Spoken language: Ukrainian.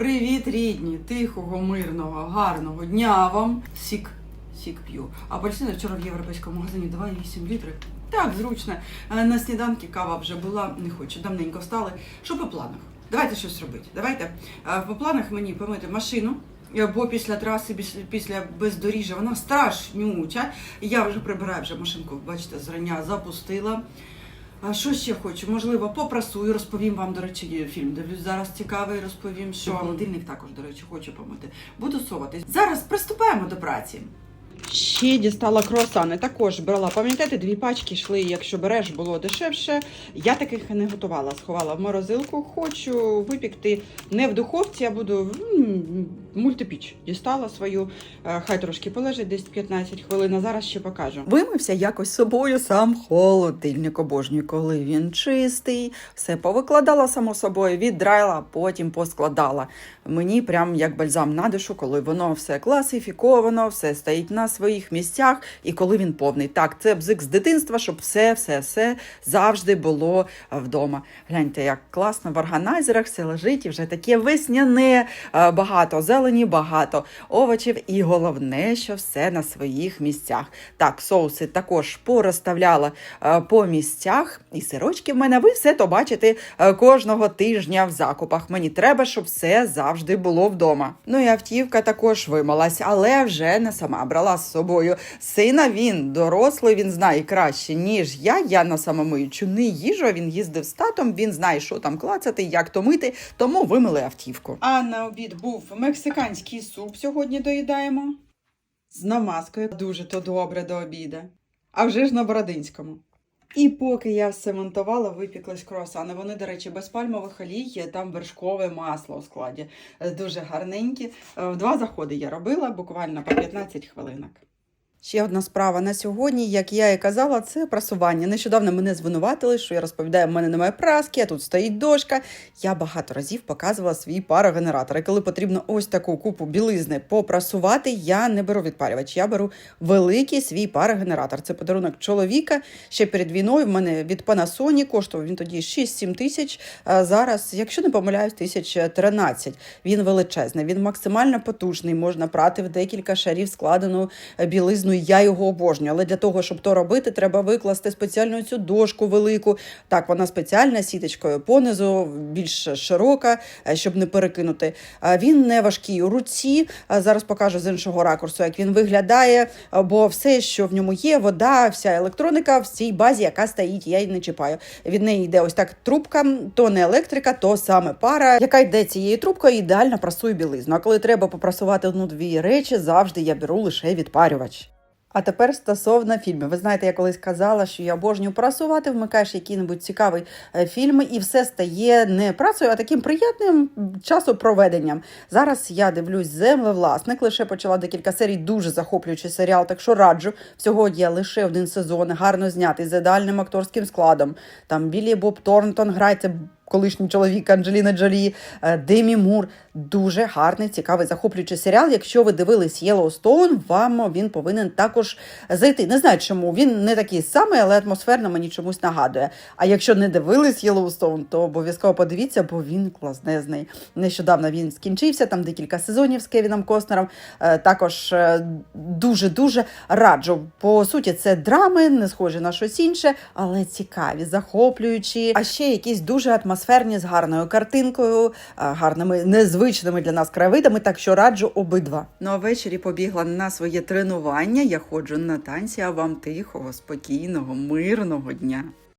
Привіт, рідні, тихого, мирного, гарного дня вам. Сік, сік п'ю. Апельсини вчора в європейському магазині 2,8 літри. Так, зручно. Е, На сніданки кава вже була, не хочу, давненько встали. Що по планах? Давайте щось робити. Давайте. Е, По планах мені помити машину. е, Бо після траси, після бездоріжжя, вона страшнюча. Я вже прибираю вже машинку, бачите, зрання запустила. А що ще хочу? Можливо, попрасую, розповім вам, до речі, фільм дивлюсь зараз цікавий, розповім, що холодильник також, до речі, хочу помити. Буду соватись. Зараз приступаємо до праці. Ще дістала круасани, також брала. Пам'ятаєте, дві пачки йшли, якщо береш, було дешевше. Я таких не готувала, сховала в морозилку. Хочу випікти не в духовці, а буду мультипіч. Дістала свою, е, хай трошки полежить, десь 15 хвилин, а зараз ще покажу. Вимився якось собою сам холодильник обожнюю, коли він чистий. Все повикладала само собою, віддрайла, потім поскладала. Мені прям як бальзам на душу, коли воно все класифіковано, все стоїть на своїх місцях, і коли він повний. Так, це бзик з дитинства, щоб все, все, все завжди було е, вдома. Гляньте, як класно в органайзерах все лежить і вже таке весняне, е, багато зелені, багато овочів, і головне, що все на своїх місцях. Так, соуси також порозставляла е, по місцях, і сирочки в мене ви все то бачите е, кожного тижня в закупах. Мені треба, щоб все завжди було вдома. Ну і автівка також вималась, але вже не сама брала з собою. Сина він дорослий, він знає краще, ніж я. Я на самомиючу не їжу. Він їздив з татом, він знає, що там клацати, як то мити, тому вимили автівку. А на обід був мексиканський суп. Сьогодні доїдаємо з намазкою. Дуже то добре до обіда. А вже ж на Бородинському. І поки я все монтувала, випіклись круасани. Вони, до речі, без пальмових олій, там вершкове масло у складі. Е, Дуже гарненькі. Е, два заходи я робила, буквально по 15 хвилинок. Ще одна справа на сьогодні, як я і казала, це прасування. Нещодавно мене звинуватили, що я розповідаю, в мене немає праски, а тут стоїть дошка. Я багато разів показувала свій парогенератор. І коли потрібно ось таку купу білизни попрасувати, я не беру відпарювач. Я беру великий свій парогенератор. Це подарунок чоловіка. Ще перед війною в мене від Panasonic коштував він тоді 6-7 тисяч. Зараз, якщо не помиляюсь, тисяч 13. Він величезний, він максимально потужний. Можна прати в декілька шарів складену білизну. Я його обожнюю. Але для того, щоб то робити, треба викласти спеціальну цю дошку велику. Так, вона спеціальна сіточкою понизу, більш широка, е, щоб не перекинути. Він не важкий у руці. Зараз покажу з іншого ракурсу, як він виглядає. Бо все, що в ньому є, вода, вся електроніка в цій базі, яка стоїть, я її не чіпаю. Від неї йде ось так трубка, то не електрика, то саме пара, яка йде цією трубкою, ідеально прасує білизну. А коли треба попрасувати одну-дві речі, завжди я беру лише відпарювач. А тепер стосовно фільмів. Ви знаєте, я колись казала, що я обожнюю прасувати, вмикаєш який-небудь цікавий е, фільм, і все стає не працею, а таким приємним часопроведенням. Зараз я дивлюсь землевласник, лише почала декілька серій, дуже захоплюючий серіал, так що раджу. Всього є лише один сезон, гарно знятий, з ідеальним акторським складом. Там Білі Боб Торнтон грає, це колишній чоловік Анджеліна Джолі, е, Демі Мур. Дуже гарний, цікавий, захоплюючий серіал. Якщо ви дивились Yellowstone, вам він повинен також зайти. Не знаю, чому він не такий самий, але атмосферно мені чомусь нагадує. А якщо не дивились Yellowstone, то обов'язково подивіться, бо він класнезний. Нещодавно він скінчився, там декілька сезонів з Кевіном Костнером. Е, Також е, дуже-дуже раджу. По суті, це драми, не схожі на щось інше, але цікаві, захоплюючі. А ще якісь дуже атмосферні з гарною картинкою, е, гарними незвичними для нас краєвидами. Так що раджу обидва. Ну а ввечері побігла на своє тренування. Я ходжу на танці, а вам тихого, спокійного, мирного дня.